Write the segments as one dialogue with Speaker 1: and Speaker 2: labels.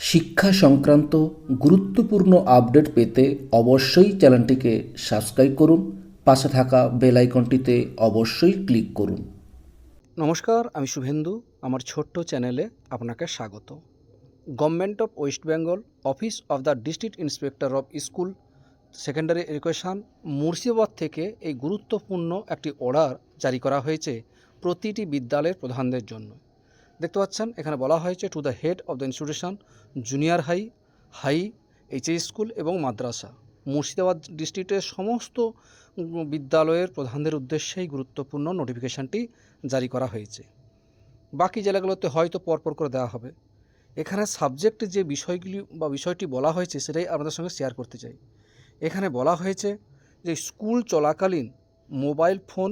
Speaker 1: শিক্ষা সংক্রান্ত গুরুত্বপূর্ণ আপডেট পেতে অবশ্যই চ্যানেলটিকে সাবস্ক্রাইব করুন, পাশে থাকা বেল আইকনটিতে অবশ্যই ক্লিক করুন।
Speaker 2: নমস্কার, আমি শুভেন্দু, আমার ছোট্ট চ্যানেলে আপনাকে স্বাগত। Government of West Bengal office of the district inspector of school secondary education Murshidabad থেকে এই গুরুত্বপূর্ণ একটি অর্ডার জারি করা হয়েছে প্রতিটি বিদ্যালয়ের প্রধানদের জন্য। দেখতে পাচ্ছেন, এখানে বলা হয়েছে to the head of the institution junior high high HS school এবং মাদ্রাসা। মুর্শিদাবাদ ডিস্ট্রিক্টের সমস্ত বিদ্যালয়ের প্রধানদের উদ্দেশ্যেই গুরুত্বপূর্ণ নোটিফিকেশনটি জারি করা হয়েছে। বাকি জেলাগুলোতে হয়তো পরপর করে দেওয়া হবে। এখানে সাবজেক্টে যে বিষয়গুলি বা বিষয়টি বলা হয়েছে, সেটাই আপনাদের সঙ্গে শেয়ার করতে চাই। এখানে বলা হয়েছে যে স্কুল চলাকালীন মোবাইল ফোন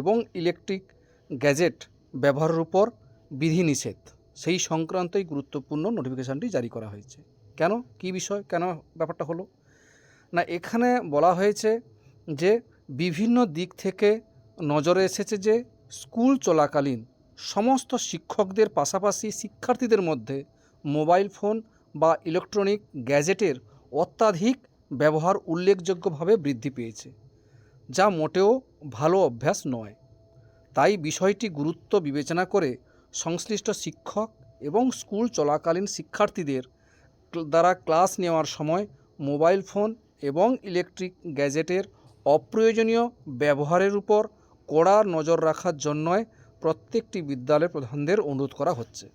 Speaker 2: এবং ইলেকট্রিক গ্যাজেট ব্যবহারের উপর বিধিনিষেধ। সেই সংক্রান্তই গুরুত্বপূর্ণ নোটিফিকেশানটি জারি করা হয়েছে। কেন? কী বিষয়? কেন ব্যাপারটা হলো? না, এখানে বলা হয়েছে যে বিভিন্ন দিক থেকে নজরে এসেছে যে স্কুল চলাকালীন সমস্ত শিক্ষকদের পাশাপাশি শিক্ষার্থীদের মধ্যে মোবাইল ফোন বা ইলেকট্রনিক গ্যাজেটের অত্যাধিক ব্যবহার উল্লেখযোগ্যভাবে বৃদ্ধি পেয়েছে, যা মোটেও ভালো অভ্যাস নয়। তাই বিষয়টি গুরুত্ব বিবেচনা করে সংশ্লিষ্ট শিক্ষক এবং স্কুল চলাকালীন শিক্ষার্থীদের দ্বারা ক্লাস নেওয়ার সময় মোবাইল ফোন এবং ইলেকট্রিক গ্যাজেটের অপ্রয়োজনীয় ব্যবহারের উপর কড়া নজর রাখার জন্যই প্রত্যেকটি বিদ্যালয় প্রধানদের অনুরোধ করা হচ্ছে।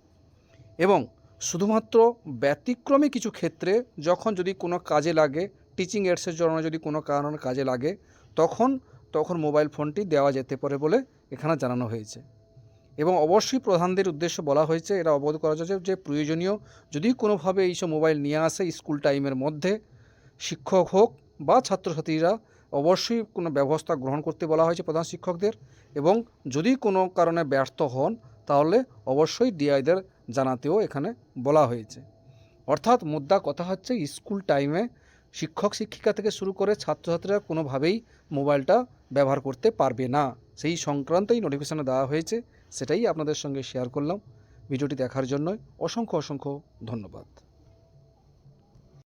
Speaker 2: এবং শুধুমাত্র ব্যতিক্রমী কিছু ক্ষেত্রে যখন যদি কোনো কাজে লাগে টিচিং এডসের জন্য যদি কোনো কারণে কাজে লাগে, তখন তখন মোবাইল ফোনটি দেওয়া যেতে পারে বলে এখানে জানানো হয়েছে। এবং অবশ্যই প্রধানদের উদ্দেশ্য বলা হয়েছে এটা অবগত করা যাচ্ছে যে প্রয়োজনীয় যদি কোনোভাবে এইসব মোবাইল নিয়ে আসে স্কুল টাইমের মধ্যে, শিক্ষক হোক বা ছাত্রছাত্রীরা, অবশ্যই কোনো ব্যবস্থা গ্রহণ করতে বলা হয়েছে প্রধান শিক্ষকদের এবং যদি কোনো কারণে ব্যর্থ হন, তাহলে অবশ্যই ডিআইদের জানাতেও এখানে বলা হয়েছে। অর্থাৎ মুদ্রা কথা হচ্ছে স্কুল টাইমে শিক্ষক শিক্ষিকা থেকে শুরু করে ছাত্রছাত্রীরা কোনোভাবেই মোবাইলটা ব্যবহার করতে পারবে না। সেই সংক্রান্তই নোটিফিকেশানে দেওয়া হয়েছে। সেটাই আপনাদের সঙ্গে শেয়ার করলাম। ভিডিওটি দেখার জন্য অসংখ্য অসংখ্য ধন্যবাদ।